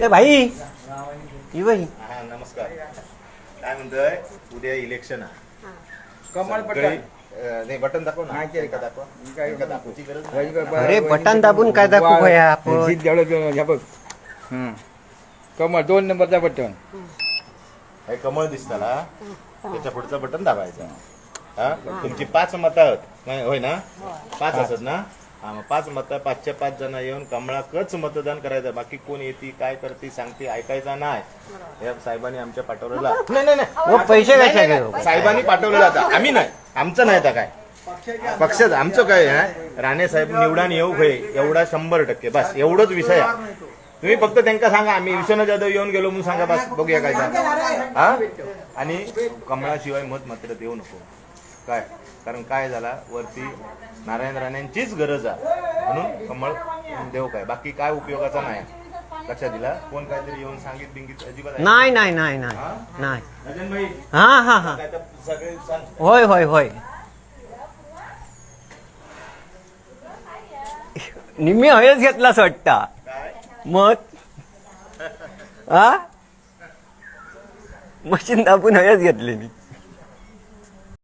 ए भाई ही बाई हा नमस्कार. काय म्हणतोय? उद्या इलेक्शन आहे. कमळ सगळे, अं, नाही बटन दाखव ना. आहे एका का? दाखवा काय- एका दाखवची गरज नाही. अरे, बटन दाबून काय दाखवू भैया आपण? जीत जेवढं ह्या बघ. हं. कमळ दोन नंबरचा बटन. हे कमळ दिसताला. त्याच्या पुढचं बटन दाबायचं. हा? तुमची पाच मतं आहेत. नाही, होय ना? पाच असत ना? पाच मतं पाचच्या पाच जण येऊन कमळाकच मतदान करायचं. बाकी कोण येते काय करते सांगते ऐकायचा नाही. या साहेबांनी आमच्या पाठवलेला नाही नाही नाही. ओ, पैसे नाही, कशा नाही, घेऊ? नाही. साहेबांनी पाठवलेला आता. आम्ही नाही. आमचं नाही आता काय. पक्षाचं आमचं काय आहे राणे साहेब निवडून येऊ होय एवढा शंभर टक्के. बस एवढंच विषय आहे. तुम्ही फक्त त्यांना सांगा. आम्ही विश्वनाथ जाधव येऊन गेलो म्हणून सांगा बस बघूया काय. हा? आणि कमळाशिवाय मत मात्र देऊ नको. काय? कारण काय झाला? वरती नारायण राणेंचीच गरज आहे. म्हणून कमळ देऊ काय? बाकी काय उपयोगाचा नाही. लक्षात दिला? कोण काहीतरी येऊन सांगित बिंगित अजिबात? नाही नाही. नाही नाही? नाही. राजन भाई हा हा हा. काय तर सगळे सांग. होय होय होय. निम्मी हयच घेतलास वाटता. काय? मत? हा? मशीन दाबून हयच घेतलेली